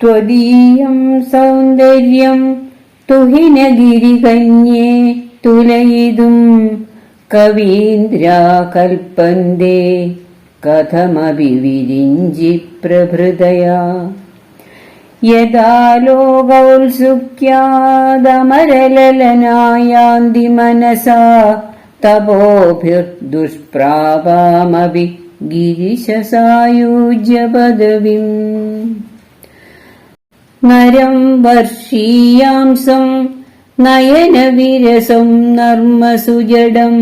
त्वदीयं सौन्दर्यं तुहिनगिरिकन्ये तुलयितुं कवीन्द्राकल्पन्ते कथमपि विरिञ्जि प्रभृतया यदा लोकौत्सुक्यादमरललनायान्ति मनसा तपोभिर्दुष्प्रापामपि गिरिशसायुज्यपदवीम् नरं वर्षीयांसं नयनविरसं नर्मसुजडं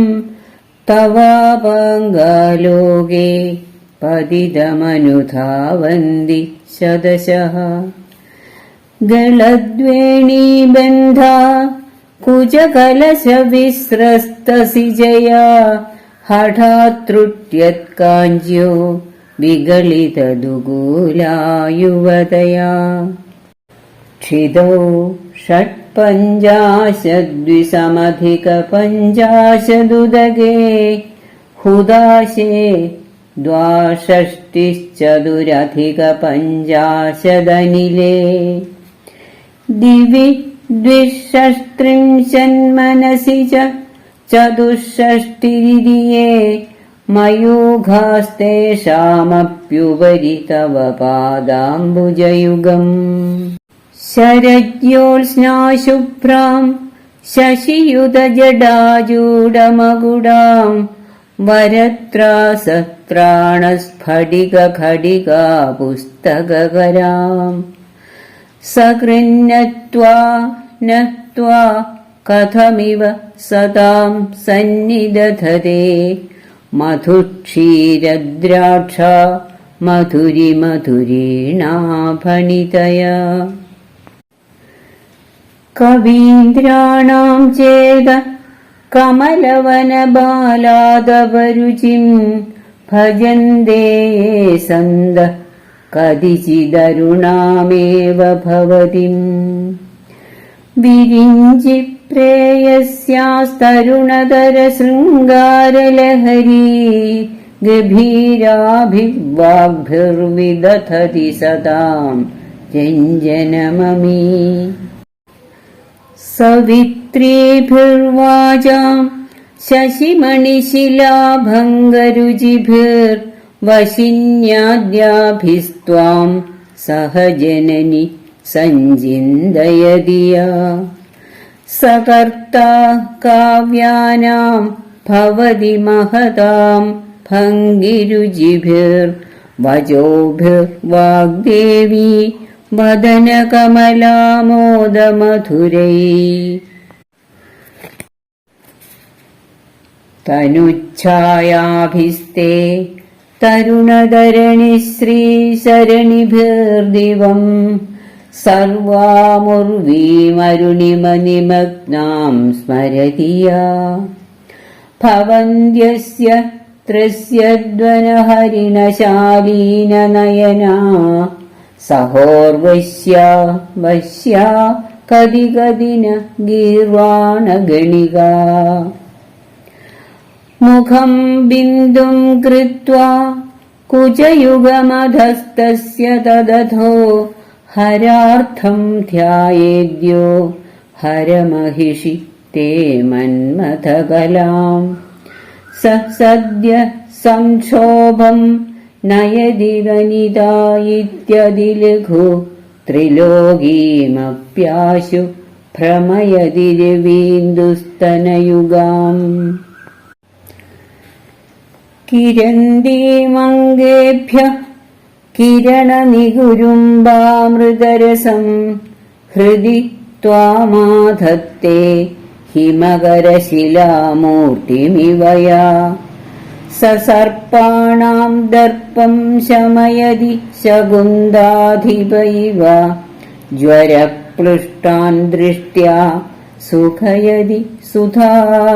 तवापाङ्गालोके पतितमनुधावन्ति शतशः गलद्वेणीबन्धा कुजकलशविस्रस्तसिजया हठात्त्रुट्यत्काञ्ज्यो विगलितदुगूलायुवतया क्षिदौ षट्पञ्चाशद्विसमधिकपञ्चाशदुदगे हुदाशे द्वाषष्टिश्चतुरधिकपञ्चाशदनिले दिवि द्विषष्त्रिंशन्मनसि च चतुष्षष्टिरिये मयूघास्तेषामप्युपरि तव पादाम्बुजयुगम् ശരജ്യോത്സ്നാശുഭ്രാം ശശിയുതജടാചൂടമകുടാം വരത്രാസത്രാണസ്ഫടികഘടികാ പുസ്തകകരാം സകൃന്നത്വാ നത്വാ കഥമിവ സതാം സന്നിദധതേ മധുക്ഷീരദ്രാക്ഷ മധുരിമധുരീണാഭണിതയ കവീന്ദ്രാണാം ചേത കമലവനബാലാദവരുചിം ഭജന്തേ സന്ത കതിചിദരുണാമേവ ഭവതിം. വിരിഞ്ചി പ്രേയസ്യാസ്തരുണതരശൃംഗാരലഹരീ ഗഭീരാഭിവാഗ്ഭിർവിദധതി സദാം. ജഞ്ജനമമീ. സവിത്രീഭിർവാചാം ശശിമണിശിലാഭംഗരുചിഭിർവശിന്യാദ്യാഭിസ്ത്വാം സഹജനനി സഞ്ചിന്തയതിയ. സകർത്താ കാവ്യാനാം ഭവതി മഹതാം ഭംഗിരുചിഭിർ വജോഭിർ വാഗ്ദേവി भङ्गिरुचिभिर्वचोभिर्वाग्देवी वदनकमलामोदमधुरै तनुच्छायाभिस्ते तरुणधरणिश्रीशरणिभिर्दिवम् सर्वामुर्वीमरुणिमनिमग्नाम् स्मरति या भवन्त्यस्य त्रस्यद्वनहरिणशालीननयना സഹോർവശ്യ വശ്യ കതികദിന ഗീർവാണഗണിക. മുഖം ബിന്ദും കൃത്വാ കുജയുഗമധസ്തസ്യ തദഥോ ഹരാർത്ഥം ധ്യായേദ്യോ ഹരമഹിഷി തേ മന്മഥകലാം. സ സദ്യ സംക്ഷോഭം सद्य संक्षोभम् नयदि वनिता इत्यदिलघु त्रिलोकीमप्याशु भ्रमयदि रवीन्दुस्तनयुगाम् किरन्दीमङ्गेभ्यः किरणनिगुरुम्बामृतरसम् हृदि त्वामाधत्ते हिमकरशिलामूर्तिमिव या ससर्पाणाम् दर्पम् शमयदि शकुन्दाधिप इव ज्वरप्लुष्टान् दृष्ट्या सुखयदि सुधाधारसिरया